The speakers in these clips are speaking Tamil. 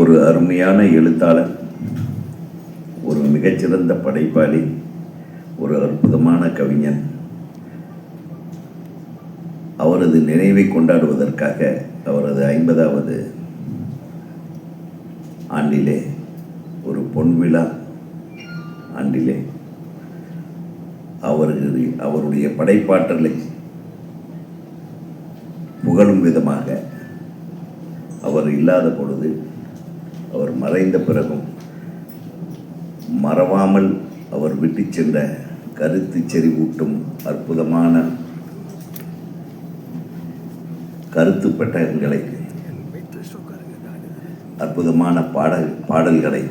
ஒரு அருமையான எழுத்தாளர் ஒரு மிகச்சிறந்த படைப்பாளி ஒரு அற்புதமான கவிஞன். அவரது நினைவை கொண்டாடுவதற்காக அவரது ஐம்பதாவது ஆண்டிலே ஒரு பொன்விழா ஆண்டிலே அவர்கள் அவருடைய படைப்பாற்றலை புகழும் விதமாக அவர் இல்லாத பொழுது அவர் மறைந்த பிறகும் மறவாமல் அவர் விட்டு சென்ற கருத்து செறிவூட்டும் அற்புதமான கருத்து பெட்டகங்களை அற்புதமான பாடல் பாடல்களை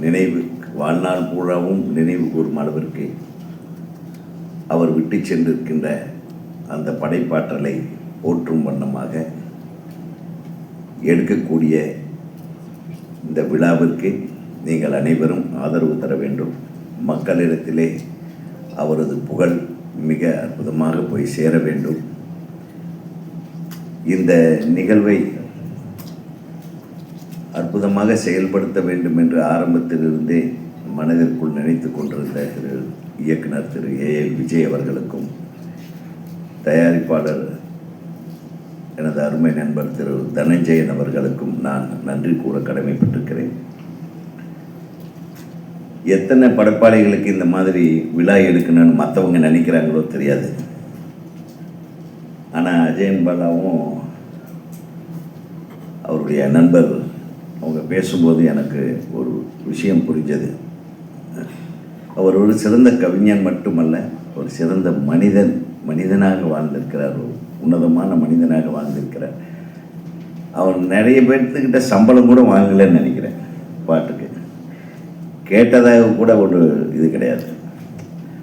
நினைவு வாழ்நாள் பூராவும் நினைவு கூறும் அளவிற்கு அவர் விட்டு சென்றிருக்கின்ற அந்த படைப்பாற்றலை போற்றும் வண்ணமாக எடுக்கக்கூடிய இந்த விழாவிற்கு நீங்கள் அனைவரும் ஆதரவு தர வேண்டும். மக்களிடத்திலே அவரது புகழ் மிக அற்புதமாக போய் சேர வேண்டும். இந்த நிகழ்வை அற்புதமாக செயல்படுத்த வேண்டும் என்று ஆரம்பத்திலிருந்தே மனதிற்குள் நினைத்து கொண்டிருந்த திரு இயக்குனர் திரு ஏஎல் விஜய் அவர்களுக்கும் தயாரிப்பாளர் எனது அருமை நண்பர் திரு தனஞ்சயன் அவர்களுக்கும் நான் நன்றி கூற கடமைப்பட்டிருக்கிறேன். எத்தனை படைப்பாளிகளுக்கு இந்த மாதிரி விழா எடுக்கணும்னு மற்றவங்க நினைக்கிறாங்களோ தெரியாது. ஆனால் அஜயன் பாலாவும் அவருடைய நண்பர் அவங்க பேசும்போது எனக்கு ஒரு விஷயம் புரிஞ்சது. அவர் ஒரு சிறந்த கவிஞன் மட்டுமல்ல ஒரு சிறந்த மனிதன் மனிதனாக வாழ்ந்திருக்கிறார். ஒரு உன்னதமான மனிதனாக வாழ்ந்திருக்கிறார். அவர் நிறைய பேர்த்துக்கிட்ட சம்பளம் கூட வாங்கலைன்னு நினைக்கிறேன் பாட்டுக்கு. கேட்டதாக கூட ஒரு இது கிடையாது.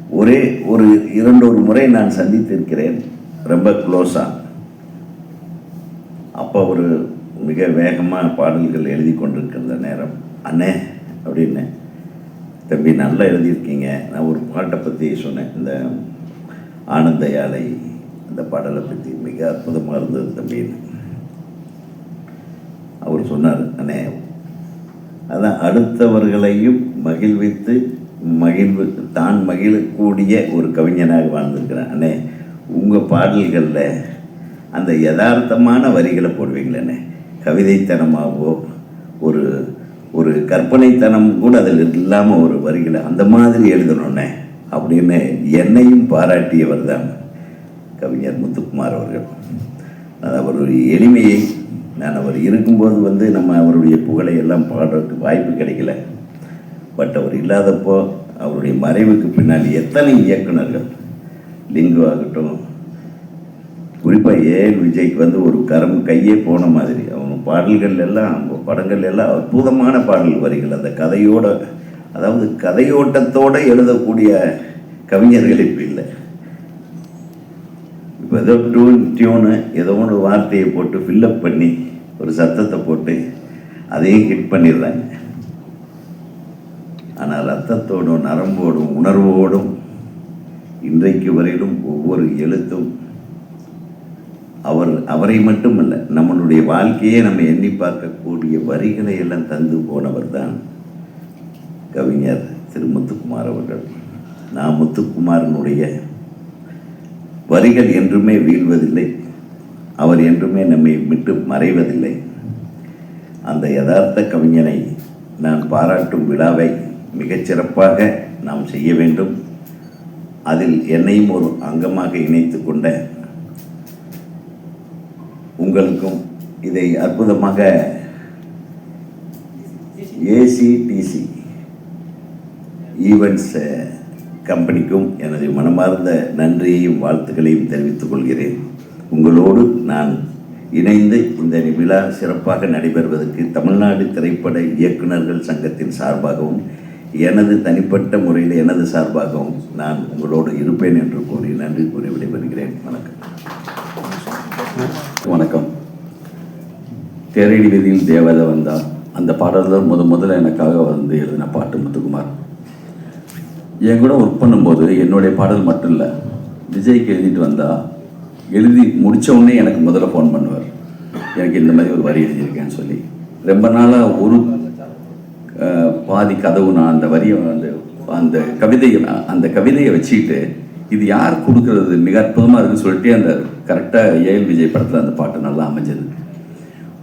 ஒரே ஒரு இரண்டு ஒரு முறை நான் சந்தித்திருக்கிறேன் ரொம்ப க்ளோஸாக அப்போ ஒரு மிக வேகமாக பாடல்கள் எழுதி கொண்டிருக்கிற நேரம். அண்ணே அப்படின்னு. தம்பி நல்லா எழுதியிருக்கீங்க. நான் ஒரு பாட்டை பற்றி சொன்னேன் இந்த ஆனந்த யாழை அந்த பாடலை பற்றி மிக அற்புதமாக இருந்தது தம்பின்னு அவர் சொன்னார் அண்ணே அதான் அடுத்தவர்களையும் மகிழ்வித்து மகிழ்வு தான் மகிழக்கூடிய ஒரு கவிஞனாக வாழ்ந்திருக்கிறேன். அண்ணே உங்கள் பாடல்களில் அந்த யதார்த்தமான வரிகளை போடுவீங்களே கவிதைத்தனமாகவோ ஒரு ஒரு கற்பனைத்தனம் கூட அதில் இல்லாமல் ஒரு வரிகளை அந்த மாதிரி எழுதணுன்னே அப்படின்னு என்னையும் பாராட்டியவர் தான். கவிஞர் முத்துக்குமார் அவர்கள். அது அவருடைய எளிமையை நான் அவர் இருக்கும்போது வந்து நம்ம அவருடைய புகழை எல்லாம் பாடுறதுக்கு வாய்ப்பு கிடைக்கல. பட் அவர் இல்லாதப்போ அவருடைய மறைவுக்கு பின்னால் எத்தனை இயக்குனர்கள் லிங்கு ஆகட்டும் குறிப்பாக ஏஎல் விஜய்க்கு வந்து ஒரு கரம் கையே போன மாதிரி அவங்க பாடல்கள் எல்லாம் அவங்க படங்கள் எல்லாம் அற்புதமான பாடல் வரிகள். அந்த கதையோட அதாவது கதையோட்டத்தோடு எழுதக்கூடிய கவிஞர்கள் இப்போ இல்லை. இப்போ ஏதோ டூன் டியூனு ஏதோ ஒன்று வார்த்தையை போட்டு ஃபில்லப் பண்ணி ஒரு சத்தத்தை போட்டு அதையும் ஹிட் பண்ணிடுறாங்க. ஆனால் ரத்தத்தோடும் நரம்போடும் உணர்வோடும் இன்றைக்கு வரையிலும் ஒவ்வொரு எழுத்தும் அவர் அவரை மட்டுமல்ல நம்மளுடைய வாழ்க்கையே நம்ம எண்ணி பார்க்கக்கூடிய வரிகளை எல்லாம் தந்து போனவர் தான் கவிஞர் திரு முத்துக்குமார் அவர்கள். நான் முத்துக்குமாரனுடைய வரிகள் என்றுமே வீழ்வதில்லை. அவர் என்றுமே நம்மை விட்டு மறைவதில்லை. அந்த யதார்த்த கவிஞனை நான் பாராட்டும் விழாவை மிகச்சிறப்பாக நாம் செய்ய வேண்டும். அதில் என்னையும் ஒரு அங்கமாக இணைத்து கொண்ட உங்களுக்கும் இதை அற்புதமாக ஏசிடிசி ஈவெண்ட்ஸை கம்பெனிக்கும் எனது மனமார்ந்த நன்றியையும் வாழ்த்துக்களையும் தெரிவித்துக் கொள்கிறேன். உங்களோடு நான் இணைந்து இந்த விழா சிறப்பாக நடைபெறுவதற்கு தமிழ்நாடு திரைப்பட இயக்குநர்கள் சங்கத்தின் சார்பாகவும் எனது தனிப்பட்ட முறையில் எனது சார்பாகவும் நான் உங்களோடு இருப்பேன் என்று கூறி நன்றி கூறி விடைபெறுகிறேன். வணக்கம். வணக்கம். தேரடி வீதியில் தேவதை வந்தால் அந்த பாடல்தான் முத முதல்ல எனக்காக வந்து எழுதின பாட்டு முத்துக்குமார். என் கூட ஒர்க் பண்ணும்போது என்னுடைய பாடல் மட்டும் இல்லை விஜய்க்கு எழுதிட்டு வந்தால் எழுதி முடிச்ச உடனே எனக்கு முதல்ல ஃபோன் பண்ணுவார். எனக்கு இந்த மாதிரி ஒரு வரி எழுதியிருக்கேன்னு சொல்லி. ரொம்ப நாளாக ஒரு பாதி கதவு நான் அந்த வரியை அந்த அந்த கவிதையை நான் அந்த கவிதையை வச்சுக்கிட்டு இது யார் கொடுக்கறது? மிக அற்புதமாக இருக்குன்னு சொல்லிட்டு அந்த கரெக்டாக ஏஎல் விஜய் படத்தில் அந்த பாட்டு நல்லா அமைஞ்சது.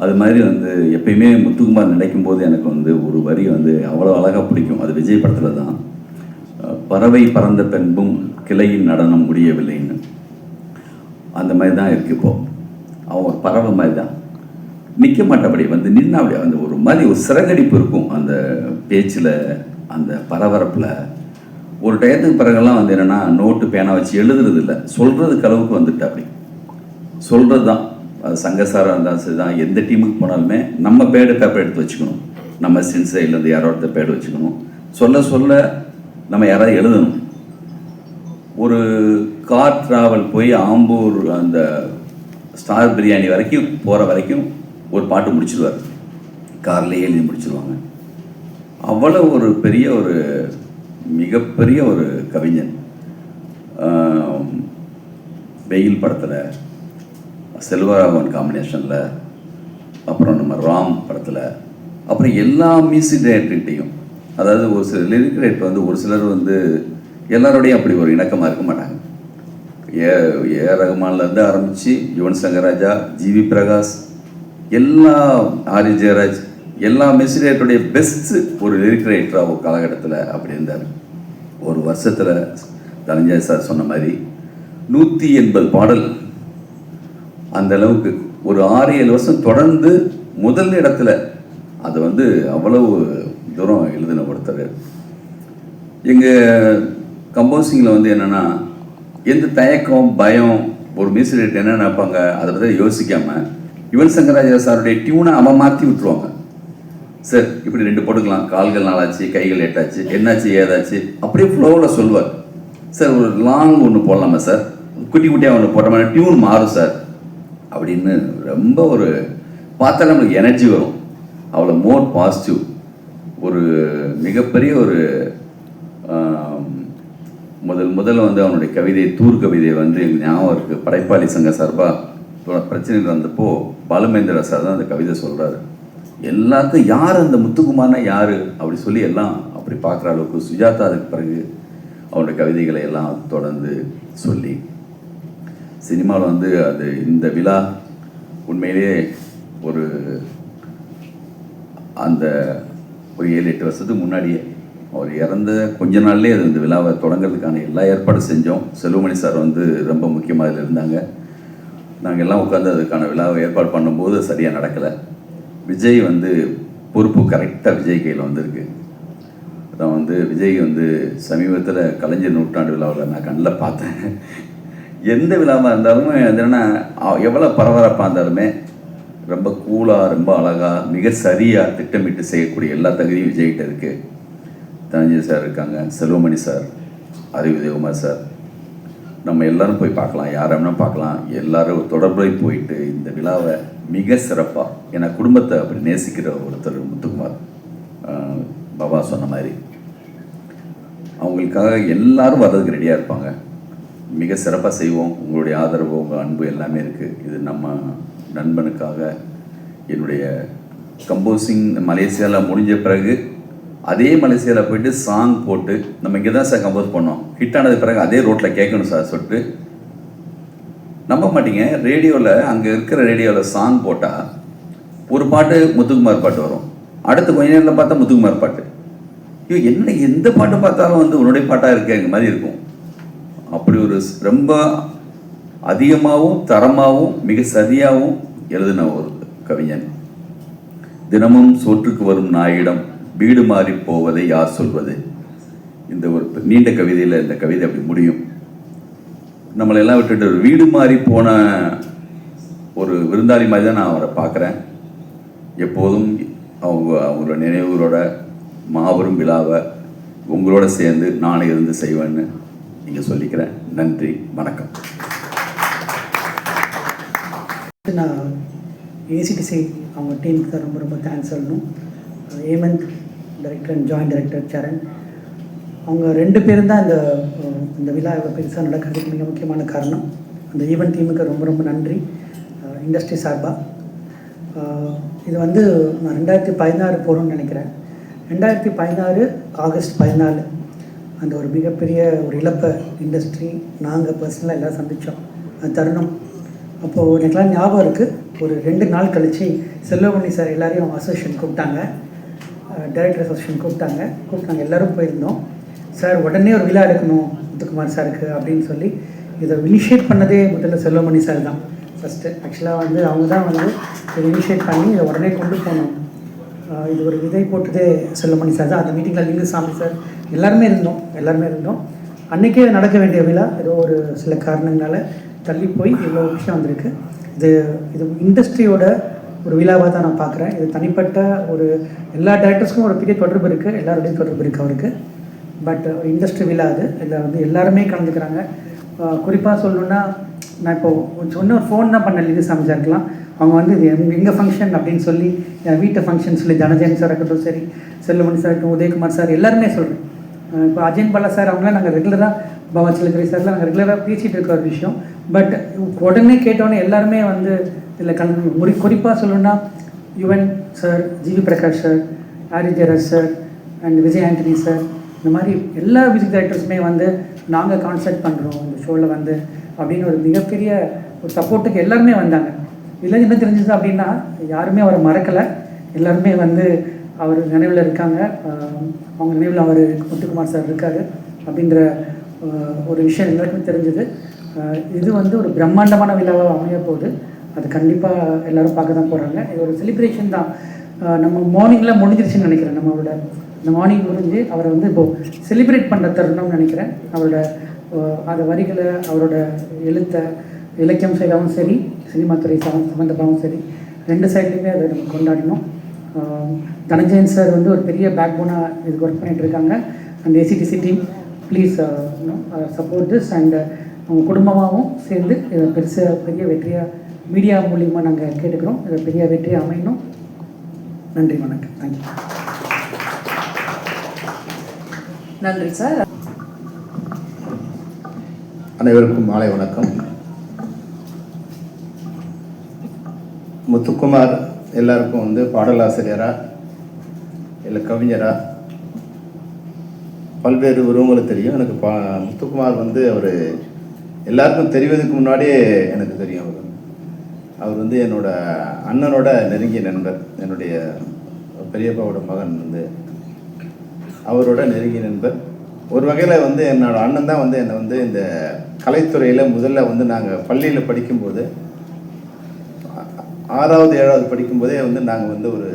அது மாதிரி வந்து எப்பயுமே முத்துக்குமார் நினைக்கும் போது எனக்கு வந்து ஒரு வரி வந்து அவ்வளோ அழகாக பிடிக்கும். அது விஜய் படத்தில் தான் பறவை பறந்த பின்பும் கிளையின் நடனம் முடியவில்லைன்னு. அந்த மாதிரி தான் இருக்கு இப்போ. அவன் ஒரு பறவை மாதிரி தான் நிற்க மாட்டபடி வந்து நின்று அப்படி அந்த ஒரு மாதிரி ஒரு சிறகடிப்பு இருக்கும் அந்த பேச்சில் அந்த பரபரப்பில். ஒரு டயத்துக்கு பிறகெல்லாம் வந்து என்னென்னா நோட்டு பேனா வச்சு எழுதுறது இல்லை. சொல்கிறதுக்கு அளவுக்கு வந்துட்டு அப்படி. சொல்கிறது தான் அது சங்கசாராக இருந்தாலும் சரி தான் எந்த டீமுக்கு போனாலுமே நம்ம பேடு பேப்பர் எடுத்து வச்சுக்கணும். நம்ம சின்சைட்லேருந்து யாரோ ஒருத்தர் பேடு வச்சுக்கணும். சொல்ல சொல்ல நம்ம யாராவது எழுதணும். ஒரு கார் ட்ராவல் போய் ஆம்பூர் அந்த ஸ்டார் பிரியாணி வரைக்கும் போகிற வரைக்கும் ஒரு பாட்டு முடிச்சிடுவார் கார்லேயே எழுதி முடிச்சிருவாங்க. அவ்வளோ ஒரு பெரிய ஒரு மிகப்பெரிய ஒரு கவிஞன். வெயில் படத்தில் செல்வராகவன் காம்பினேஷனில் அப்புறம் நம்ம ராம் படத்தில் அப்புறம் எல்லா மியூசிக் டைரக்டர்கிட்டையும் அதாவது ஒரு சில லிரிக் ரைட் வந்து ஒரு சிலர் வந்து எல்லாரோடையும் அப்படி ஒரு இணக்கமாக இருக்க மாட்டாங்க. ஏ ஏ ரகுமான்லேருந்து ஆரம்பித்து யுவன் சங்கர் ராஜா ஜிவி பிரகாஷ் எல்லா ஆரி ஜெயராஜ் எல்லா மெசிரியர்களுடைய பெஸ்ட்டு ஒரு லிரிக் ரைட்டராக ஒரு காலகட்டத்தில் அப்படி இருந்தார். ஒரு வருஷத்தில் தனஞ்சய் சார் சொன்ன மாதிரி நூற்றி எண்பது பாடல். அந்த அளவுக்கு ஒரு ஆறு ஏழு வருஷம் தொடர்ந்து முதல் இடத்துல அது வந்து அவ்வளவு தூரம் எழுதின ஒருத்தர். எங்கள் கம்போசிங்கில் வந்து என்னென்னா எந்த தயக்கம் பயம் ஒரு மியூசிக் டைரக்டர் என்ன நினைப்பாங்க அதை பற்றி யோசிக்காமல் யுவன் சங்கராஜா சாருடைய டியூனை அவன் மாற்றி விட்டுருவாங்க. சார் இப்படி ரெண்டு போட்டுக்கலாம். கால்கள் நாளாச்சு கைகள் எட்டாச்சு என்னாச்சு ஏதாச்சு அப்படியே ஃப்ளோவில் சொல்லுவார். சார் ஒரு லாங் ஒன்று போடலாமா சார்? குட்டி குட்டியாக ஒன்று போட்ட மாதிரி டியூன் மாறும் சார். அப்படின்னு ரொம்ப ஒரு பார்த்தா நம்மளுக்கு எனர்ஜி வரும். அவ்வளோ மோர் பாசிட்டிவ் ஒரு மிகப்பெரிய ஒரு முதல் முதல்ல வந்து அவனுடைய கவிதை தூர் கவிதை வந்து எங்கள் ஞாபகம் இருக்குது படைப்பாளி சங்க சார்பாக பிரச்சனைகள் வந்தப்போ பாலுமேந்திர சார் தான் அந்த கவிதை சொல்கிறாரு எல்லாருக்கும் யார் அந்த முத்துக்குமார்னா யார் அப்படி சொல்லி எல்லாம் அப்படி பார்க்குற அளவுக்கு சுஜாதா அதுக்கு பிறகு அவனுடைய கவிதைகளை எல்லாம் தொடர்ந்து சொல்லி சினிமாவில் வந்து அது இந்த விழா உண்மையிலேயே ஒரு அந்த ஒரு ஏழு எட்டு வருஷத்துக்கு முன்னாடியே அவர் இறந்த கொஞ்ச நாள்லேயே அது இந்த விழாவை தொடங்குறதுக்கான எல்லா ஏற்பாடும் செஞ்சோம். செல்வமணி சார் வந்து ரொம்ப முக்கியமாக இதில் இருந்தாங்க. நாங்கள் எல்லாம் உட்காந்து அதுக்கான விழாவை ஏற்பாடு பண்ணும்போது சரியாக நடக்கலை. விஜய் வந்து பொறுப்பு கரெக்டாக விஜய் கையில் வந்திருக்கு. அதான் வந்து விஜய் வந்து சமீபத்தில் கலைஞர் நூற்றாண்டு விழாவில் நான் கண்ணில் பார்த்தேன். எந்த விழாவாக இருந்தாலுமே என்னென்னா எவ்வளோ பரபரப்பாக இருந்தாலுமே ரொம்ப கூலாக ரொம்ப அழகாக மிக சரியாக திட்டமிட்டு செய்யக்கூடிய எல்லா தகுதியும் விஜய்கிட்ட இருக்குது தனஞ்சய் சார் இருக்காங்க செல்வமணி சார் அறிவு சார் நம்ம எல்லோரும் போய் பார்க்கலாம் யாரை வேணால் பார்க்கலாம். எல்லாரும் தொடர்புல போயிட்டு இந்த விழாவை மிக சிறப்பாக ஏன்னா குடும்பத்தை அப்படி நேசிக்கிற ஒருத்தர் முத்துக்குமார் பாபா சொன்ன மாதிரி. அவங்களுக்காக எல்லாரும் வர்றதுக்கு ரெடியாக இருப்பாங்க. மிக சிறப்பாக செய்வோம். உங்களுடைய ஆதரவு உங்கள் அன்பு எல்லாமே இருக்குது இது நம்ம நண்பனுக்காக என்னுடைய கம்போசிங் மலேசியாவில் முடிஞ்ச பிறகு அதே மலேசியாவில் போயிட்டு சாங் போட்டு நம்ம இங்கே தான் சார் கம்போஸ் பண்ணோம். ஹிட் ஆனது பிறகு அதே ரோட்டில் கேட்கணும் சார் சொல்லிட்டு நம்ப மாட்டீங்க. ரேடியோவில் அங்கே இருக்கிற ரேடியோவில் சாங் போட்டால் ஒரு பாட்டு முத்துக்குமார் பாட்டு வரும். அடுத்த கொஞ்ச நேரத்தில் பார்த்தா முத்துக்குமார் பாட்டு. ஐயோ என்ன எந்த பாட்டு பார்த்தாலும் வந்து உன்னுடைய பாட்டாக இருக்கேங்க மாதிரி இருக்கும். அப்படி ஒரு ரொம்ப அதிகமாகவும் தரமாகவும் மிக சரியாகவும் எழுதின ஒரு கவிஞன். தினமும் சோற்றுக்கு வரும் நாயிடம் வீடு மாறி போவதை யார் சொல்வது? இந்த ஒரு நீண்ட கவிதையில் இந்த கவிதை அப்படி முடியும். நம்மளை எல்லாம் விட்டுட்டு ஒரு வீடு மாறி போன ஒரு விருந்தாளி மாதிரி தான் நான் அவரை பார்க்குறேன். எப்போதும் அவங்க அவங்களோட நினைவுகளோட மாபெரும் விழாவை உங்களோட சேர்ந்து நானே இருந்து செய்வேன்னு நீங்கள் சொல்லிக்கிறேன். நன்றி வணக்கம். நான் ஏசிடிசி அவங்க டீமுக்கு தான் ரொம்ப ரொம்ப தேங்க்ஸ் சொல்லணும். Hemanth director and joint director Saran. அவங்க ரெண்டு பேரும் தான் இந்த இந்த விழா பெருசாக நடக்கிறதுக்கு மிக முக்கியமான காரணம். அந்த ஈவெண்ட் டீமுக்கு ரொம்ப ரொம்ப நன்றி. இண்டஸ்ட்ரி சார்பாக இது வந்து நான் ரெண்டாயிரத்தி பதினாறு போகிறோம்னு நினைக்கிறேன். ரெண்டாயிரத்தி பதினாறு ஆகஸ்ட் பதினாலு. அந்த ஒரு மிகப்பெரிய ஒரு இழப்பை இண்டஸ்ட்ரி நாங்கள் பர்சனலாக எல்லாம் சந்தித்தோம் அந்த தருணம். அப்போது எனக்குலாம் ஞாபகம் இருக்குது ஒரு ரெண்டு நாள் கழித்து செல்வமணி சார் எல்லாரையும் அசோசியேஷன் கூப்பிட்டாங்க. டைரக்டர் அசோசியேஷன் கூப்பிட்டாங்க. கூப்பிட்டு நாங்கள் எல்லோரும் போயிருந்தோம். சார் உடனே ஒரு விழா எடுக்கணும் முத்துக்குமார் சாருக்கு அப்படின்னு சொல்லி இதை இனிஷியேட் பண்ணதே முதல்ல செல்வமணி சார் தான். ஃபஸ்ட்டு ஆக்சுவலாக வந்து அவங்க தான் வந்து இதை இனிஷியேட் பண்ணி இதை உடனே கொண்டு போகணும் இது ஒரு விதை போட்டதே செல்வமணி சார் தான். அந்த மீட்டிங்கில் லிங்குசாமி சார். எல்லாருமே இருந்தோம். எல்லாருமே இருந்தோம். அன்றைக்கே நடக்க வேண்டிய விழா. ஏதோ ஒரு சில காரணங்களால் தள்ளி போய் இவ்வளோ விஷயம் வந்திருக்கு. இது இது இண்டஸ்ட்ரியோட ஒரு விழாவாக தான் நான் பார்க்குறேன். இது தனிப்பட்ட ஒரு எல்லா டேரக்டர்ஸ்க்கும் ஒரு பெரிய தொடர்பு இருக்குது எல்லாருடையும் தொடர்பு இருக்குது அவருக்கு. பட் இண்டஸ்ட்ரி விழா அது. இதில் வந்து எல்லாருமே கலந்துக்கிறாங்க. குறிப்பாக சொல்லணுன்னா நான் இப்போ சொன்ன ஒரு ஃபோன் தான் பண்ண இது சமைச்சாருக்கலாம் அவங்க வந்து இது எங்கள் எங்கள் ஃபங்க்ஷன் அப்படின்னு சொல்லி என் வீட்டு ஃபங்க்ஷன் சொல்லி தனஜெயன் சார் இருக்கட்டும் சரி செல்லுமணி சார் இருக்கட்டும் உதயகுமார் சார் எல்லாருமே சொல்கிறேன் இப்போ அஜயன் பாலா சார் அவங்களாம் நாங்கள் ரெகுலராக பவா சிலக்கரி சார்லாம் நாங்கள் ரெகுலராக பேசிகிட்டு இருக்க ஒரு விஷயம். பட் உடனே கேட்டோன்னே எல்லாருமே வந்து இதில் கலந்து முறி குறிப்பாக சொல்லணும்னா Yuvan sir GV Prakash sir Harris Jayaraj sir and Vijay Antony sir இந்த மாதிரி எல்லா மியூசிக் டைரக்டர்ஸுமே வந்து நாங்கள் கான்சர்ட் பண்ணுறோம் இந்த ஷோவில் வந்து அப்படின்னு ஒரு மிகப்பெரிய ஒரு சப்போர்ட்டுக்கு எல்லாருமே வந்தாங்க. இதில் என்ன தெரிஞ்சது அப்படின்னா யாருமே அவரை மறக்கலை. எல்லாருமே வந்து அவர் நினைவில் இருக்காங்க. அவங்க நினைவில் அவர் முத்துக்குமார் சார் இருக்காரு அப்படின்ற ஒரு விஷயம் எல்லாருக்குமே தெரிஞ்சது. இது வந்து ஒரு பிரம்மாண்டமான விழாவாக அமைய போகுது. அது கண்டிப்பாக எல்லாரும் பார்க்க தான் போகிறாங்க இது ஒரு செலிப்ரேஷன் தான். நம்ம மார்னிங்கில் முடிஞ்சிருச்சுன்னு நினைக்கிறேன். நம்மளோட இந்த மார்னிங் முடிஞ்சு அவரை வந்து இப்போது செலிப்ரேட் பண்ணுற தருணம்னு நினைக்கிறேன். அவரோட அந்த வரிகளை அவரோட எழுத்தை இலக்கியம் சைடாகவும் சரி சினிமா துறை சம்மந்தமாகவும் சரி ரெண்டு சைட்லையுமே அதை நம்ம கொண்டாடினோம் தனஞ்சயன் சார் வந்து ஒரு பெரிய பேக் போனாக இதுக்கு ஒர்க் பண்ணிகிட்டு இருக்காங்க. And ACTC team please support this and அவங்க குடும்பமாகவும் சேர்ந்து இதை பெருசாக பெரிய வெற்றியாக மீடியா மூலியமாக நாங்கள் கேட்டுக்கிறோம். இதை பெரிய வெற்றியாக அமையணும். நன்றி வணக்கம். தேங்க்யூ நன்றி சார். அனைவருக்கும் மாலை வணக்கம். முத்துக்குமார் எல்லாருக்கும் வந்து பாடலாசிரியரா இல்லை கவிஞரா பல்வேறு உருவங்களும் தெரியும். எனக்கு பா முத்துக்குமார் வந்து அவர் எல்லாருக்கும் தெரிவதற்கு முன்னாடியே எனக்கு தெரியும் அவர். அவர் வந்து என்னோட அண்ணனோட நெருங்கிய நண்பர். என்னுடைய பெரியப்பாவோட மகன் வந்து அவரோட நெருங்கிய நண்பர். ஒரு வகையில் வந்து என்னோட அண்ணன் தான் வந்து என்னை வந்து இந்த கலைத்துறையில் முதல்ல வந்து நாங்கள் பள்ளியில் படிக்கும்போது ஆறாவது ஏழாவது படிக்கும்போதே வந்து நாங்கள் வந்து ஒரு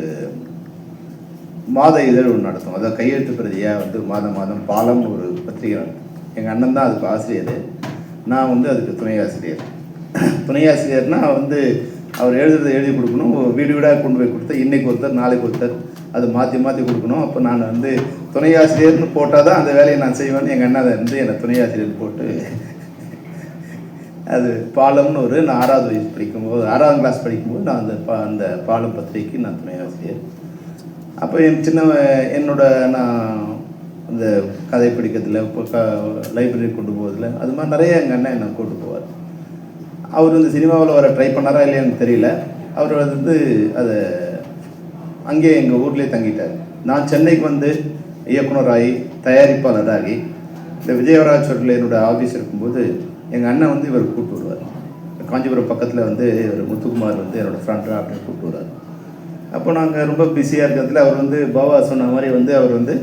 மாத இதழ் ஒன்று நடத்தும். அதாவது கையெழுத்து பிரதியாக வந்து மாதம் மாதம் பாலம் ஒரு பத்திரிகை எங்கள் அண்ணன் தான் அதுக்கு ஆசிரியர். நான் வந்து அதுக்கு துணை ஆசிரியர். துணை ஆசிரியர்னா வந்து அவர் எழுதுறதை எழுதி கொடுக்கணும். வீடு வீடாக கொண்டு போய் கொடுத்தா இன்றைக்கு ஒருத்தர் நாளைக்கு ஒருத்தர் அது மாற்றி மாற்றி கொடுக்கணும். அப்போ நான் வந்து துணை ஆசிரியர்னு போட்டால் தான் அந்த வேலையை நான் செய்வேன்னு எங்கள் அண்ணன் அதை வந்து என்னை துணை ஆசிரியர் போட்டு அது பாலம்னு ஒரு நான் ஆறாவது வயசு படிக்கும்போது ஆறாவது கிளாஸ் படிக்கும்போது நான் அந்த பா அந்த பாலம் பத்திரிகைக்கு நான் துணை ஆசிரியர். அப்போ என் சின்ன என்னோட நான் அந்த கதை பிடிக்கிறதுல இப்போ க லைப்ரரி கொண்டு போகிறதுல அது மாதிரி நிறைய எங்கள் அண்ணன் என்னை கூட்டு போவார். அவர் வந்து சினிமாவில் வர ட்ரை பண்ணாரா இல்லையான்னு தெரியல. அவர் வந்து அதை அங்கேயே எங்கள் ஊர்லேயே தங்கிட்டார். நான் சென்னைக்கு வந்து இயக்குனராகி தயாரிப்பாளராகி இந்த விஜயவராஜ் ஹோட்டலில் என்னோடய ஆஃபீஸ் இருக்கும்போது எங்கள் அண்ணன் வந்து இவர் கூப்பிட்டு வருவார். காஞ்சிபுரம் பக்கத்தில் வந்து இவர் முத்துக்குமார் வந்து என்னோடய ஃப்ரெண்டாக அப்படின்னு கூப்பிட்டு வருவார். அப்போ நாங்கள் ரொம்ப பிஸியாக இருக்கிறதுல அவர் வந்து பாபா சொன்ன மாதிரி வந்து அவர் வந்து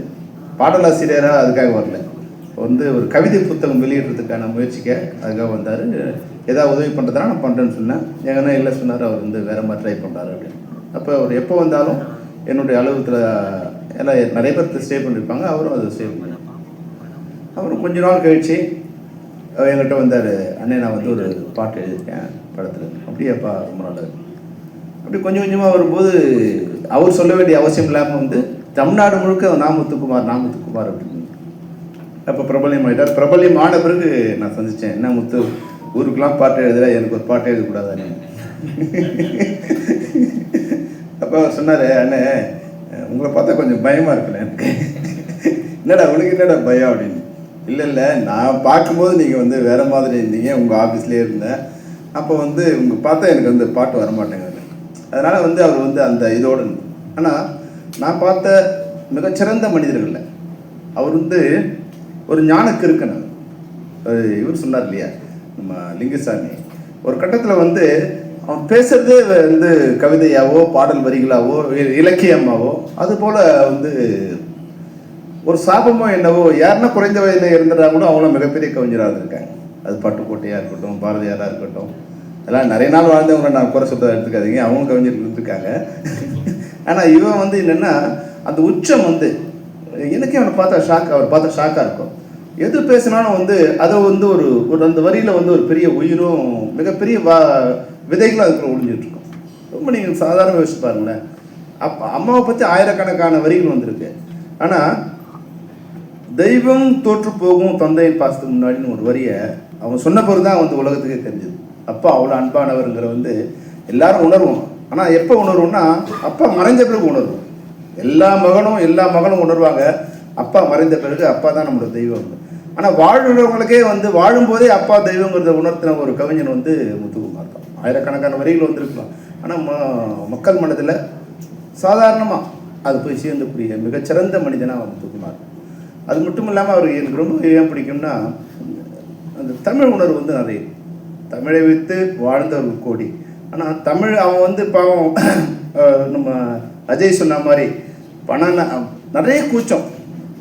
பாடலாசிரியராக அதுக்காக வரல. வந்து ஒரு கவிதை புத்தகம் வெளியிடுறதுக்கான முயற்சிக்க அதுக்காக வந்தார். ஏதாவது உதவி பண்ணுறதுனா நான் பண்ணுறேன்னு சொன்னேன். எங்கன்னா இல்லை சொன்னார் அவர் வந்து வேறு மாதிரி ட்ரை பண்ணுறாரு அப்படின்னு. அப்போ அவர் எப்போ வந்தாலும் என்னுடைய அலுவலகத்தில் எல்லாம் நிறைய பேர் ஸ்டே பண்ணியிருப்பாங்க அவரும் அதை ஸ்டே பண்ணியிருப்பாங்க அப்புறம் கொஞ்ச நாள் கழிச்சு என்கிட்ட வந்தார். அண்ணே நான் வந்து ஒரு பாட்டு எழுதியிருக்கேன் படத்தில். அப்படியேப்பா ரொம்ப நல்லது அப்படி கொஞ்சம் கொஞ்சமாக வரும்போது அவர் சொல்ல வேண்டிய அவசியம் இல்லாமல் வந்து தமிழ்நாடு முழுக்க நாமுத்துக்குமார் நாமுத்துக்குமார் அப்படின்னு. அப்போ பிரபல்யம் ஆகிட்டார் பிரபல்யம் ஆன பிறகு நான் சந்தித்தேன் என்ன முத்து ஊருக்கெல்லாம் பாட்டு எழுதுற எனக்கு ஒரு பாட்டு எழுதக்கூடாதானே? அப்போ அவர் சொன்னார் அண்ணே உங்களை பார்த்தா கொஞ்சம் பயமாக இருக்குண்ணே எனக்கு. என்னடா உனக்கு என்னடா பயம் அப்படின்னு. இல்லை இல்லை நான் பார்க்கும்போது நீங்கள் வந்து வேறு மாதிரி இருந்தீங்க. உங்கள் ஆஃபீஸ்லேயே இருந்தேன். அப்போ வந்து உங்கள் பார்த்தா எனக்கு வந்து பாட்டு வர அதனால் வந்து அவர் வந்து அந்த இதோடு ஆனால் நான் பார்த்த மிகச்சிறந்த மனிதர்கள்ல அவர் வந்து ஒரு ஞானக்கு இருக்கணும் இவர் சொன்னார் இல்லையா நம்ம லிங்கசாமி ஒரு கட்டத்தில் வந்து அவன் பேசுறதே வந்து கவிதையாவோ பாடல் வரிகளாவோ இலக்கியமாவோ அது வந்து ஒரு சாபமோ என்னவோ யாருன்னா குறைந்த வயதில் இருந்துட்டா கூட அவங்களும் மிகப்பெரிய கவிஞராக இருந்திருக்காங்க. அது பட்டுக்கோட்டையாக இருக்கட்டும் பாரதியாராக இருக்கட்டும் அதெல்லாம் நிறைய நாள் வாழ்ந்தவங்க நான் குறை சொல்ல எடுத்துக்காதீங்க. அவங்க கவிஞர்கள் இருந்திருக்காங்க. ஆனால் இவன் வந்து என்னென்னா அந்த உச்சம் வந்து எனக்கே அவனை பார்த்தா ஷாக் அவர் பார்த்தா ஷாக்காக இருக்கும். எது பேசினாலும் வந்து அதை வந்து ஒரு ஒரு அந்த வரியில் வந்து ஒரு பெரிய உயிரும் மிகப்பெரிய வா விதைகளும் அதுக்குள்ள ஒளிஞ்சிட்டு இருக்கும் ரொம்ப நீங்கள் சாதாரண யோசிச்சு பாருங்களேன். அப்போ அம்மாவை பற்றி ஆயிரக்கணக்கான வரிகள் வந்திருக்கு. ஆனால் தெய்வம் தோற்று போகும் தந்தை பாசத்துக்கு முன்னாடின்னு ஒரு வரியை அவன் சொன்ன பிறகு தான் வந்து உலகத்துக்கே தெரிஞ்சது. அப்பா அவ்வளோ அன்பானவருங்கிற வந்து எல்லாரும் உணர்வோம். ஆனால் எப்போ உணர்வோம்னா அப்பா மறைஞ்ச பிறகு உணர்வோம். எல்லா மகனும் எல்லா மகனும் உணர்வாங்க. அப்பா மறைந்த பிறகு அப்பா தான் நம்மளோட தெய்வம். ஆனால் வாழ்கிறவங்களுக்கே வந்து வாழும்போதே அப்பா தெய்வங்கிறத உணர்த்தின ஒரு கவிஞன் வந்து முத்துக்குமார் தான். ஆயிரக்கணக்கான வரிகள் வந்திருக்கலாம். ஆனால் ம மக்கள் மனதில் சாதாரணமாக அது போய் சேர்ந்தக்கூடிய மிகச்சிறந்த மனிதனாக முத்துக்குமார். அது மட்டும் இல்லாமல் அவர் எனக்கு ரொம்ப ஏன் பிடிக்கும்னா அந்த தமிழ் உணர்வு வந்து நிறைய. தமிழை விற்று வாழ்ந்தவர்கள் கோடி. ஆனால் தமிழ் அவன் வந்து பாவம் நம்ம அஜய் சொன்ன மாதிரி பணம் நிறைய கூச்சம்.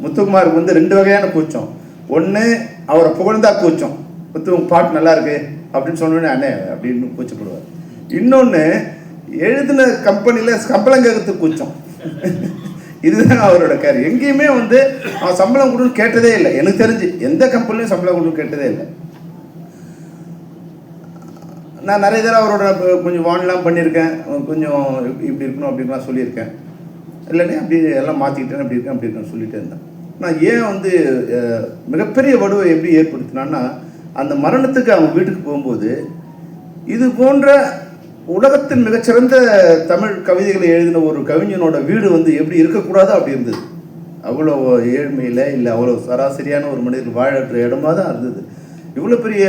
முத்துக்குமாருக்கு வந்து ரெண்டு வகையான கூச்சம். ஒன்று அவரை புகழ்ந்தா கூச்சம். முத்து பாட்டு நல்லா இருக்கு அப்படின்னு சொன்னோடனே அண்ணே அப்படின்னு கூச்சப்படுவார். இன்னொன்று எழுதின கம்பெனியில் சம்பளம் கேட்கறதுக்கு கூச்சம். இதுதான் அவரோட கேர். எங்கேயுமே வந்து அவன் சம்பளம் கொடுன்னு கேட்டதே இல்லை. எனக்கு தெரிஞ்சு எந்த கம்பெனிலையும் சம்பளம் கொடுன்னு கேட்டதே இல்லை. நான் நிறைய தடவை அவரோட கொஞ்சம் வான்லாம் பண்ணியிருக்கேன். கொஞ்சம் இப்படி இருக்கணும் அப்படின்லாம் சொல்லியிருக்கேன். இல்லைன்னா அப்படி எல்லாம் மாற்றிக்கிட்டேன் அப்படி இருக்கேன் அப்படி இருக்கேன் சொல்லிட்டே இருந்தேன். நான் ஏன் வந்து மிகப்பெரிய வடுவை எப்படி ஏற்படுத்தினான்னா அந்த மரணத்துக்கு அவங்க வீட்டுக்கு போகும்போது இது போன்ற உலகத்தின் மிகச்சிறந்த தமிழ் கவிதைகளை எழுதின ஒரு கவிஞனோட வீடு வந்து எப்படி இருக்கக்கூடாதோ அப்படி இருந்தது. அவ்வளோ ஏழ்மையில் இல்லை அவ்வளோ சராசரியான ஒரு மனிதர் வாழற்ற இடமா தான் இருந்தது. இவ்வளோ பெரிய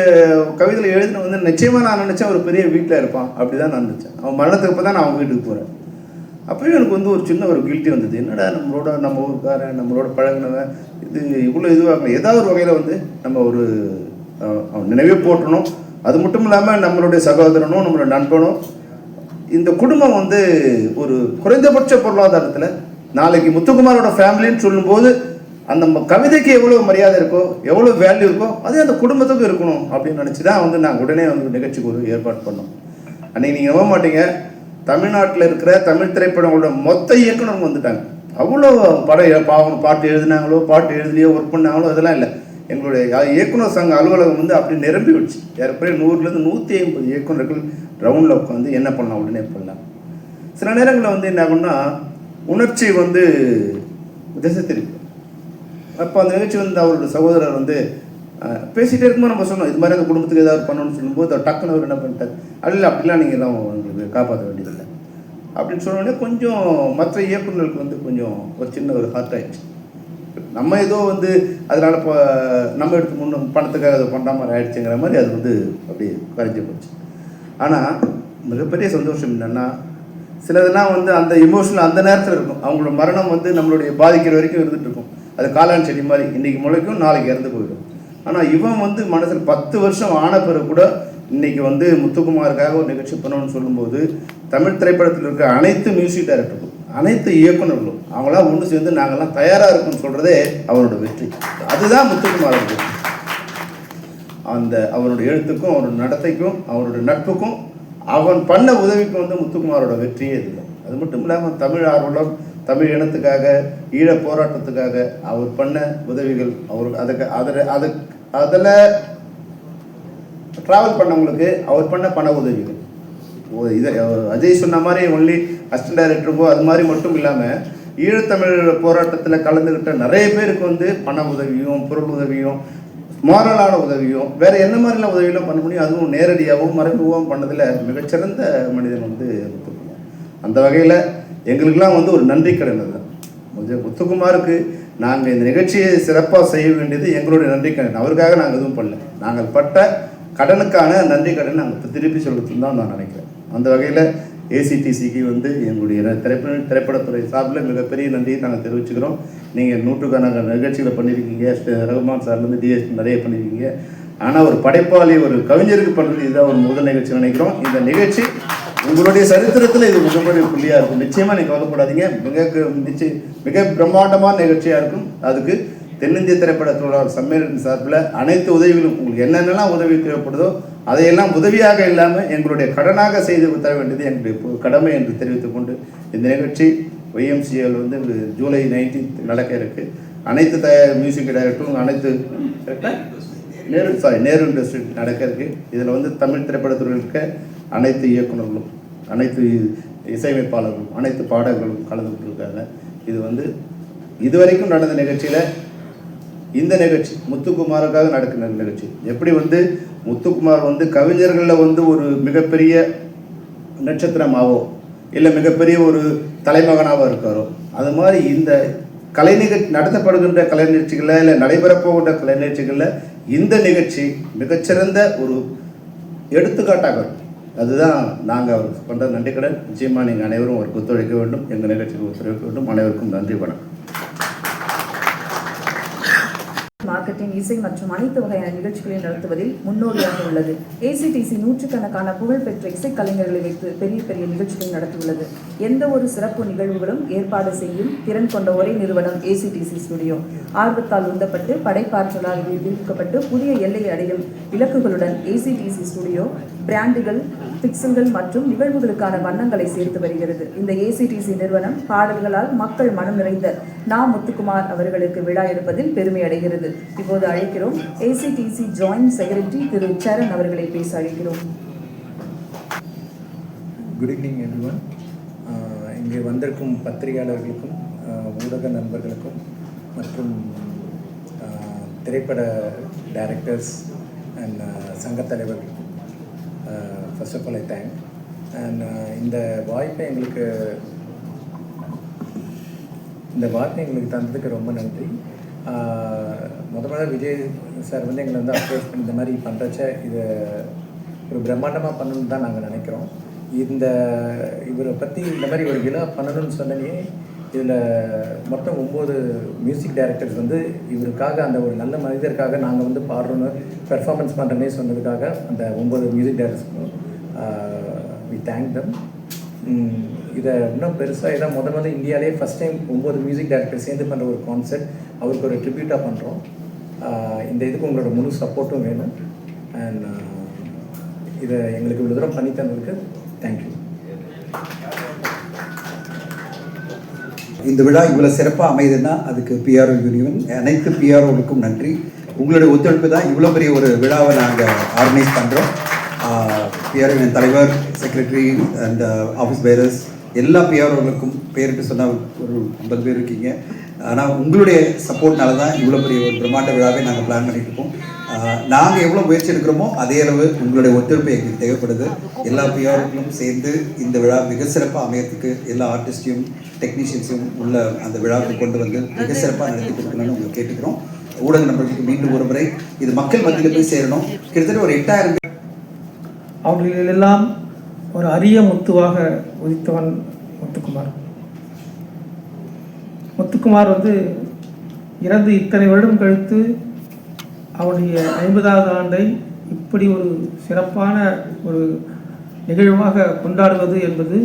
கவிதையில் எழுதின வந்து நிச்சயமாக நான் நினச்சேன் ஒரு பெரிய வீட்டில் இருப்பான். அப்படி தான் நான் நினச்சேன். அவன் மரணத்துக்கு அப்போ தான் நான் அவன் வீட்டுக்கு போகிறேன் அப்பயும் எனக்கு வந்து ஒரு சின்ன ஒரு கில்ட்டி வந்தது. என்னடா நம்மளோட நம்ம ஊருக்காரன் நம்மளோட பழகினவன் இது இவ்வளோ இதுவாக ஏதாவது ஒரு வகையில் வந்து நம்ம ஒரு அவன் நினைவே போட்டணும் அது மட்டும் இல்லாமல் நம்மளுடைய சகோதரனும் நம்மளோட நண்பனும் இந்த குடும்பம் வந்து ஒரு குறைந்தபட்ச பொருளாதாரத்தில் நாளைக்கு முத்துக்குமாரோட ஃபேமிலின்னு சொல்லும்போது அந்த ம- கவிதைக்கு எவ்வளோ மரியாதை இருக்கோ எவ்வளோ வேல்யூ இருக்கோ அதே அந்த குடும்பத்துக்கும் இருக்கணும் அப்படின்னு நினச்சி தான் வந்து நாங்கள் உடனே வந்து நிகழ்ச்சிக்கு ஒரு ஏற்பாடு பண்ணோம். அன்றைக்கி நீங்கள் நம்ப மாட்டீங்க. தமிழ்நாட்டில் இருக்கிற தமிழ் திரைப்படங்களோட மொத்த இயக்குனரும் வந்துட்டாங்க. அவ்வளோ படம் பாவம் பாட்டு எழுதினாங்களோ பாட்டு எழுதியோ ஒர்க் பண்ணாங்களோ அதெல்லாம் இல்லை. எங்களுடைய இயக்குனர் சங்க அலுவலகம் வந்து அப்படி நிரம்பி விடுச்சு. ஏறக்குறைய நூறுலேருந்து நூற்றி ஐம்பது இயக்குனர்கள் ரவுண்டில் உட்காந்து என்ன பண்ணலாம் உடனே பண்ணலாம். சில நேரங்களில் வந்து என்ன ஆகும்னா உணர்ச்சி வந்து திசை திருப்பி. அப்போ அந்த நிகழ்ச்சி வந்து அவரோட சகோதரர் வந்து பேசிகிட்டே இருக்கும்போது நம்ம சொன்னோம் இது மாதிரி அந்த குடும்பத்துக்கு ஏதாவது பண்ணணும்னு சொல்லும்போது அவர் டக்குன்னு அவர் என்ன பண்ணிட்டார்? அல்ல அப்படிலாம் நீங்கள் எல்லாம் உங்களுக்கு காப்பாற்ற வேண்டியதில்லை. அப்படின்னு சொன்னோடனே கொஞ்சம் மற்ற இயக்குநர்களுக்கு வந்து கொஞ்சம் ஒரு சின்ன ஒரு ஹார்ட் ஆயிடுச்சு. நம்ம ஏதோ வந்து அதனால் இப்போ நம்ம எடுத்து முன்ன பணத்துக்காக அதை பண்ணுற மாதிரி ஆயிடுச்சுங்கிற மாதிரி அது வந்து அப்படியே குறைஞ்சி போச்சு. ஆனால் மிகப்பெரிய சந்தோஷம் என்னென்னா சிலதெல்லாம் வந்து அந்த இமோஷனல் அந்த நேரத்தில் இருக்கும். அவங்களோட மரணம் வந்து நம்மளுடைய பாதிக்கிற வரைக்கும் இருந்துகிட்டு இருக்கும். அது காளான் செடி மாதிரி இன்றைக்கி முளைக்கும் நாளைக்கு இறந்து போயிடும். ஆனால் இவன் வந்து மனசில் பத்து வருஷம் ஆன பிறகு கூட இன்னைக்கு வந்து முத்துக்குமாருக்காக ஒரு நிகழ்ச்சி பண்ணணும்னு சொல்லும்போது தமிழ் திரைப்படத்தில் இருக்க அனைத்து மியூசிக் டைரக்டர்களும் அனைத்து இயக்குனர்களும் அவங்களாம் ஒன்று சேர்ந்து நாங்கள்லாம் தயாராக இருக்கோம்னு சொல்கிறதே அவரோட வெற்றி. அதுதான் முத்துக்குமாருக்கு அந்த அவரோட எழுத்துக்கும் அவரோட நடத்தைக்கும் அவரோட நட்புக்கும் அவன் பண்ண உதவிக்கும் வந்து முத்துக்குமாரோட வெற்றியே இல்லை அது மட்டும் இல்லாமல் தமிழ் ஆர்வலம் தமிழ் இனத்துக்காக ஈழ போராட்டத்துக்காக அவர் பண்ண உதவிகள் அவர் அதுக்கு அதில் அது அதில் ட்ராவல் பண்ணவங்களுக்கு அவர் பண்ண பண உதவிகள். இதை அஜய் சொன்ன மாதிரி ஒன்லி அசிஸ்டன்ட் டைரக்டருக்கோ அது மாதிரி மட்டும் இல்லாமல் ஈழத்தமிழ் போராட்டத்தில் கலந்துக்கிட்ட நிறைய பேருக்கு வந்து பண உதவியும் பொருள் உதவியும் மாரலான உதவியும் வேற என்ன மாதிரிலாம் உதவியெல்லாம் பண்ண முடியும் அதுவும் நேரடியாகவும் மறைமுகமாகவும் பண்ணதில் மிகச்சிறந்த மனிதன் வந்து அந்த வகையில் எங்களுக்கெல்லாம் வந்து ஒரு நன்றி கடன் அது. முத்துக்குமாருக்கு நாங்கள் இந்த நிகழ்ச்சியை சிறப்பாக செய்ய வேண்டியது எங்களுடைய நன்றி கடன். அவருக்காக நாங்கள் எதுவும் பண்ணல. நாங்கள் பட்ட கடனுக்கான நன்றி கடன் நாங்கள் திருப்பி சொல்லுறது தான் நான் நினைக்கிறேன். அந்த வகையில் ஏசிடிசிக்கு வந்து எங்களுடைய திரைப்பட திரைப்படத்துறை சார்பில் மிகப்பெரிய நன்றியை நாங்கள் தெரிவிச்சுக்கிறோம். நீங்கள் நூற்றுக்கணக்கான நிகழ்ச்சிகளை பண்ணியிருக்கீங்க ரகுமான் சார்லேருந்து டிஎஸ் நிறைய பண்ணியிருக்கீங்க ஆனால் ஒரு படைப்பாளி ஒரு கவிஞருக்கு பண்ணுறது இதுதான் ஒரு முதல் நிகழ்ச்சி நினைக்கிறோம். இந்த நிகழ்ச்சி உங்களுடைய சரித்திரத்தில் இது முதன்முறை புள்ளியாக இருக்கும். நிச்சயமாக நீங்கள் கவலைப்படாதீங்க. மிக நிச்சய மிக பிரம்மாண்டமான நிகழ்ச்சியாக இருக்கும். அதுக்கு தென்னிந்திய திரைப்பட தொழிலாளர் சம்மேளன சார்பில் அனைத்து உதவிகளும் உங்களுக்கு என்னென்னலாம் உதவி தேவைப்படுதோ அதையெல்லாம் உதவியாக இல்லாமல் எங்களுடைய கடனாக செய்து தர வேண்டியது எங்களுடைய கடமை என்று தெரிவித்துக் கொண்டு இந்த நிகழ்ச்சி ஒய்எம்சிஎல் வந்து ஜூலை நைன்டீன்த் நடக்க இருக்கு. அனைத்து த மியூசிக் டைரக்டரும் அனைத்து நேரு சாரி நேரு இண்டஸ்ட்ரி நடக்க இருக்கு. இதில் வந்து தமிழ் திரைப்படத்துறையில் இருக்க அனைத்து இயக்குனர்களும் அனைத்து இசையமைப்பாளர்களும் அனைத்து பாடகர்களும் கலந்து கொண்டிருக்காங்க. இது வந்து இதுவரைக்கும் நடந்த நிகழ்ச்சியில் இந்த நிகழ்ச்சி முத்துக்குமாருக்காக நடக்கிற நிகழ்ச்சி. எப்படி வந்து முத்துக்குமார் வந்து கவிஞர்களில் வந்து ஒரு மிகப்பெரிய நட்சத்திரமாவோ இல்லை மிகப்பெரிய ஒரு தலைமகனாகவோ இருக்காரோ அது மாதிரி இந்த கலை நிகழ்ச்சி நடத்தப்படுகின்ற கலை நிகழ்ச்சிகளில் இல்லை நடைபெறப்போகின்ற கலை நிகழ்ச்சிகளில் இந்த நிகழ்ச்சி மிகச்சிறந்த ஒரு எடுத்துக்காட்டாக இருக்கும் அதுதான் நாங்கள் அவருக்கு பண்ணுற நன்றி கடன் நிச்சயமாக நீங்கள் அனைவரும் அவருக்கு ஒத்துழைக்க வேண்டும். எங்கள் நிகழ்ச்சிக்கு ஒத்துழைக்க வேண்டும். அனைவருக்கும் நன்றி வணக்கம். மார்க்கெட்டின் இசை மற்றும் அனைத்து வகையான நிகழ்ச்சிகளை நடத்துவதில் முன்னோடியாக உள்ளது. ஏசிடிசி நூற்றுக்கணக்கான புகழ்பெற்ற இசைக்கலைஞர்களை வைத்து பெரிய பெரிய நிகழ்ச்சிகளை நடத்தியுள்ளது. எந்த ஒரு சிறப்பு நிகழ்வுகளும் ஏற்பாடு செய்யும் திறன் கொண்ட ஒரே நிறுவனம் ஏசிடிசி ஸ்டுடியோ ஆர்வத்தால் உந்தப்பட்டு படைப்பாற்றலால் நிரூபிக்கப்பட்டு புதிய எல்லை அடையும் இலக்குகளுடன் ஏசிடிசி ஸ்டுடியோ பிராண்டுகள் பிக்சல்கள் மற்றும் நிகழ்வுகளுக்கான வண்ணங்களை சேர்த்து வருகிறது. இந்த ஏசிடிசி நிறுவனம் பாடல்களால் மக்கள் மனம் நிறைந்த நா முத்துக்குமார் அவர்களுக்கு விழா எடுப்பதில் பெருமை அடைகிறது. இப்போது அழைக்கிறோம். ஏசிடிசி ஜாயிண்ட் செக்ரட்டரி திரு சரண் அவர்களை பேச அழைக்கிறோம். குட் ஈவினிங் எவ்ரிவன் இங்கே வந்திருக்கும் பத்திரிகையாளர்களுக்கும் ஊடக நண்பர்களுக்கும் மற்றும் திரைப்பட டைரக்டர்ஸ் அண்ட் சங்கத் தலைவர்களுக்கும் first of all I thank and இந்த வாய்ப்பை எங்களுக்கு இந்த வார்த்தை எங்களுக்கு தந்ததுக்கு ரொம்ப நன்றி. முத முதல்ல விஜய் சார் வந்து எங்களை வந்து அப்ரோச் பண்ணி இந்த மாதிரி பண்ணுறச்ச இதை ஒரு பிரம்மாண்டமாக பண்ணணும்னு தான் நாங்கள் நினைக்கிறோம். இந்த இவரை பற்றி இந்த மாதிரி ஒரு விழா பண்ணணும்னு சொன்னனே இதில் மொத்தம் ஒம்பது மியூசிக் டைரக்டர்ஸ் வந்து இவருக்காக அந்த ஒரு நல்ல மனிதருக்காக நாங்கள் வந்து பாடுறோன்னு பெர்ஃபார்மன்ஸ் பண்ணுறமே சொன்னதுக்காக அந்த ஒம்பது மியூசிக் டைரக்டர்ஸ்க்கும் வி தேங்க் தம் இதை இன்னும் பெருசாக இதான் முத முதல்ல இந்தியாவிலே ஃபஸ்ட் டைம் ஒம்பது மியூசிக் டைரக்டர் சேர்ந்து பண்ணுற ஒரு கான்செர்ட் அவருக்கு ஒரு ட்ரிபியூட்டாக பண்ணுறோம் இந்த இதுக்கு உங்களோட முழு சப்போர்ட்டும் வேணும். அண்ட் இதை எங்களுக்கு இவ்வளோ தூரம் பண்ணி தந்ததுக்கு தேங்க்யூ இந்த விழா இவ்வளோ சிறப்பாக அமையுதுன்னா அதுக்கு பிஆர்ஓ யூனியன் அனைத்து பிஆர்ஓவுக்கும் நன்றி. உங்களுடைய ஒத்துழைப்பு தான் இவ்வளோ பெரிய ஒரு விழாவை நாங்கள் ஆர்கனைஸ் பண்ணுறோம் பிஆர்ஓ தலைவர் செக்ரட்டரி அண்ட் ஆஃபீஸ் பேரர்ஸ் எல்லா பிஆர்ஓகளுக்கும் பேருக்கு சொன்னால் ஒரு ஐம்பது பேர் இருக்கீங்க. ஆனால் உங்களுடைய சப்போர்ட்னால தான் இவ்வளோ பெரிய ஒரு பிரம்மாண்ட விழாவே நாங்கள் பிளான் பண்ணியிருக்கோம் நாங்கள் எவ்வளோ முயற்சி எடுக்கிறோமோ அதே அளவு உங்களுடைய ஒத்துழைப்பு எங்களுக்கு தேவைப்படுது. எல்லா பிஆர்களும் சேர்ந்து இந்த விழா மிக சிறப்பாக அமையத்துக்கு எல்லா ஆர்டிஸ்டையும் டெக்னீஷியன்ஸையும் உள்ள அந்த விழாவுக்கு கொண்டு வந்து மிக சிறப்பாக நடத்தி கொடுக்கணும்னு உங்களை கேட்டுக்கிறோம். ஊடக நண்பர்களுக்கு மீண்டும் ஒரு முறை இது மக்கள் மத்தியில் போய் சேரணும். கிட்டத்தட்ட ஒரு எட்டாயிரம் பேர் அவர்களிலெல்லாம் ஒரு அரிய முத்துவாக உதித்தவன் முத்துக்குமார். முத்துக்குமார் வந்து இறந்து இத்தனை வருடம் கழித்து அவனுடைய ஐம்பதாவது ஆண்டை இப்படி ஒரு சிறப்பான ஒரு நிகழ்வாக கொண்டாடுவது என்பது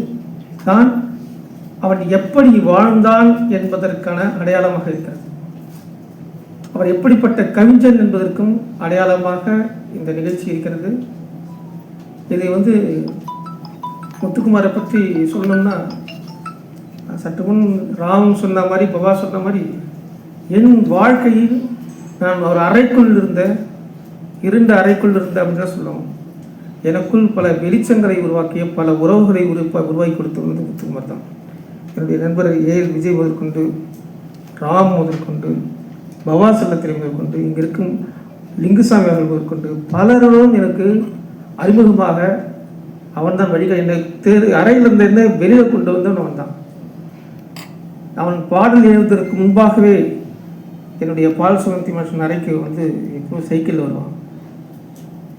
தான் அவன் எப்படி வாழ்ந்தான் என்பதற்கான அடையாளமாக இருக்கிறது. அவர் எப்படிப்பட்ட கவிஞன் என்பதற்கும் அடையாளமாக இந்த நிகழ்ச்சி இருக்கிறது. இதை வந்து முத்துக்குமாரை பற்றி சொல்லணும்னா சற்று முன் ராம் சொன்ன மாதிரி பவா சொன்ன மாதிரி என் வாழ்க்கையில் நான் ஒரு அறைக்குள் இருந்த இருண்ட அறைக்குள் இருந்த அப்படின்னு தான் சொல்லுவோம் எனக்குள் பல வெளிச்சங்களை உருவாக்கிய பல உறவுகளை உருவா உருவாக்கி கொடுத்தது வந்து முத்துக்குமார் தான். என்னுடைய நண்பர் ஏஎல் விஜய் முதற்கொண்டு ராம் முதற்கொண்டு பவா செல்லத்திரை முதற்கொண்டு இங்கே இருக்கும் லிங்குசாமி அவர்கள் முதற்கொண்டு பலரும் எனக்கு அறிமுகமாக அவன் தான் வழிகள் என்னை தேர் அறையில் என்ன வெளியில் கொண்டு வந்தவன் அவன் தான் அவன் பாடல் எழுதுவதற்கு முன்பாகவே என்னுடைய பால் சுகந்தி மற்றும் அறைக்கு வந்து இப்போ சைக்கிளில் வருவான்.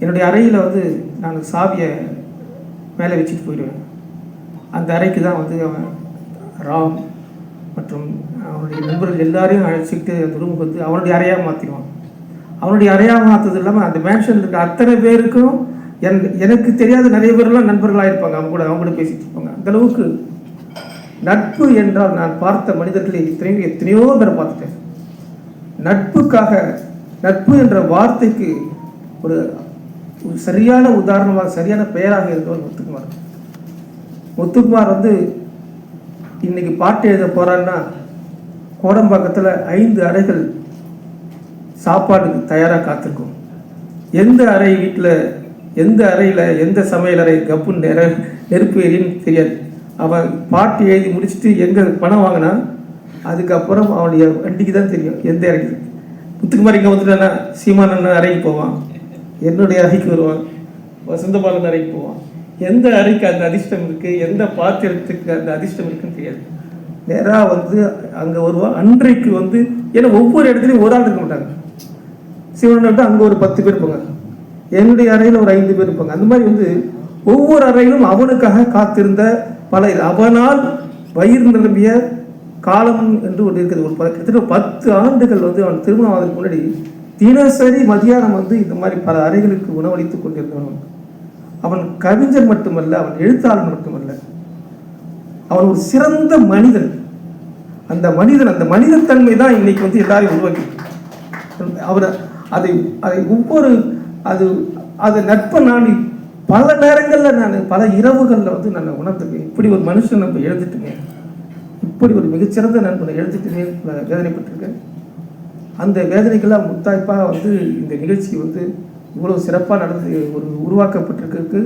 என்னுடைய அறையில் வந்து நான் சாவியை மேலே வச்சுட்டு போயிடுவேன். அந்த அறைக்கு தான் வந்து அவன் ராம் மற்றும் அவனுடைய நண்பர்கள் எல்லாரையும் அழைச்சிக்கிட்டு அந்த ரூமுக்கு வந்து அவனுடைய அறையாக மாற்றிடுவான் அவனுடைய அறையாக மாற்றுறது இல்லாமல் அந்த மேன்ஷனில் இருக்கிற அத்தனை பேருக்கும் என் எனக்கு தெரியாத நிறைய பேர்லாம் நண்பர்களாக இருப்பாங்க. அவங்க கூட அவங்க கூட பேசிட்டு இருப்பாங்க. அந்தளவுக்கு நட்பு என்றால் நான் பார்த்த மனிதர்களை எத்தனையோ எத்தனையோ பேரை பார்த்துட்டேன். நட்புக்காக நட்பு என்ற வார்த்தைக்கு ஒரு ஒரு சரியான உதாரணமாக சரியான பெயராக இருந்தவர் முத்துக்குமார். முத்துக்குமார் வந்து இன்னைக்கு பாட்டு எழுத போகிறான்னா கோடம்பாக்கத்தில் ஐந்து அறைகள் சாப்பாட்டுக்கு தயாராக காத்திருக்கும். எந்த அறை வீட்டில் எந்த அறையில் எந்த சமையல் அறை கப்புன்னு நெர நெருப்பு எரின்னு தெரியாது. அவன் பாட்டு எழுதி முடிச்சுட்டு எங்கே பணம் வாங்கினா அதுக்கப்புறம் அவனுடைய வண்டிக்கு தான் தெரியும் எந்த அறைக்கு. முத்துக்குமார் இங்கே வந்துட்டானா அண்ணன் அறைக்கு போவான். என்னுடைய அறைக்கு வருவான். வசந்தபாலன் அறைக்கு போவான். எந்த அறைக்கு அந்த அதிர்ஷ்டம் இருக்குது எந்த பாத்திரத்துக்கு அந்த அதிர்ஷ்டம் இருக்குன்னு தெரியாது. நேராக வந்து அங்கே வருவான். அன்றைக்கு வந்து ஏன்னா ஒவ்வொரு இடத்துலையும் ஒரு ஆள் இருக்க மாட்டாங்க. சிவன் விட்டு அங்கே ஒரு பத்து பேர் போங்க என்னுடைய அறையில் ஒரு ஐந்து பேர் இருப்பாங்க. அந்த மாதிரி வந்து ஒவ்வொரு அறையிலும் அவனுக்காக காத்திருந்த பல அவனால் வயிறு நிரம்பிய காலம் என்று ஒன்று இருக்குது. ஒரு கிட்டத்தட்ட பத்து ஆண்டுகள் வந்து அவன் திருமணம் ஆவதற்கு முன்னாடி தினசரி மதியானம் வந்து இந்த மாதிரி பல அறைகளுக்கு உணவளித்துக் கொண்டிருந்தவன் அவன். கவிஞர் மட்டுமல்ல அவன் எழுத்தாளர் மட்டுமல்ல. அவன் ஒரு சிறந்த மனிதன். அந்த மனிதன் அந்த மனிதத்தன்மை தான் இன்னைக்கு வந்து எல்லாரையும் உருவாக்கி அவர் அதை அதை ஒவ்வொரு அது அது நட்பை நான் பல நேரங்களில் நான் பல இரவுகளில் வந்து நான் உணர்ந்திருக்கேன் இப்படி ஒரு மனுஷன் நம்ம எழுதிட்டுங்க. இப்படி ஒரு மிகச்சிறந்த நண்பனை எழுதிட்டுமே நான் வேதனைப்பட்டிருக்கேன். அந்த வேதனைக்கெல்லாம் முத்தாய்ப்பாக வந்து இந்த நிகழ்ச்சி வந்து இவ்வளோ சிறப்பாக நடந்து ஒரு உருவாக்கப்பட்டிருக்கு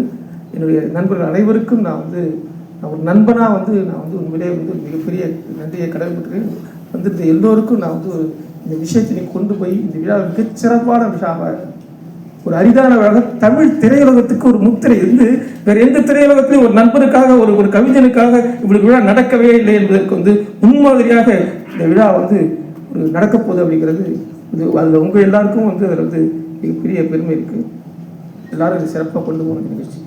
என்னுடைய நண்பர்கள் அனைவருக்கும் நான் வந்து நான் ஒரு நண்பனாக வந்து நான் வந்து உண்மையிலே வந்து மிகப்பெரிய நன்றியை கடமைப்பட்டிருக்கேன். வந்திருந்த எல்லோருக்கும் நான் வந்து இந்த விஷயத்தினை கொண்டு போய் இந்த விழா மிகச்சிறப்பான விஷயமாக ஒரு அரிதான தமிழ் திரையுலகத்துக்கு ஒரு முத்திரை இருந்து வேற எந்த திரையுலகத்திலும் ஒரு நண்பனுக்காக ஒரு ஒரு கவிஞனுக்காக இப்படி விழா நடக்கவே இல்லை என்பதற்கு வந்து முன்மாதிரியாக இந்த விழா வந்து ஒரு நடக்க போகுது அப்படிங்கிறது இது அதில் உங்கள் எல்லாருக்கும் வந்து அதில் வந்து மிகப்பெரிய பெருமை இருக்குது எல்லாரும் இதை சிறப்பாக கொண்டு போகணும் நிகழ்ச்சி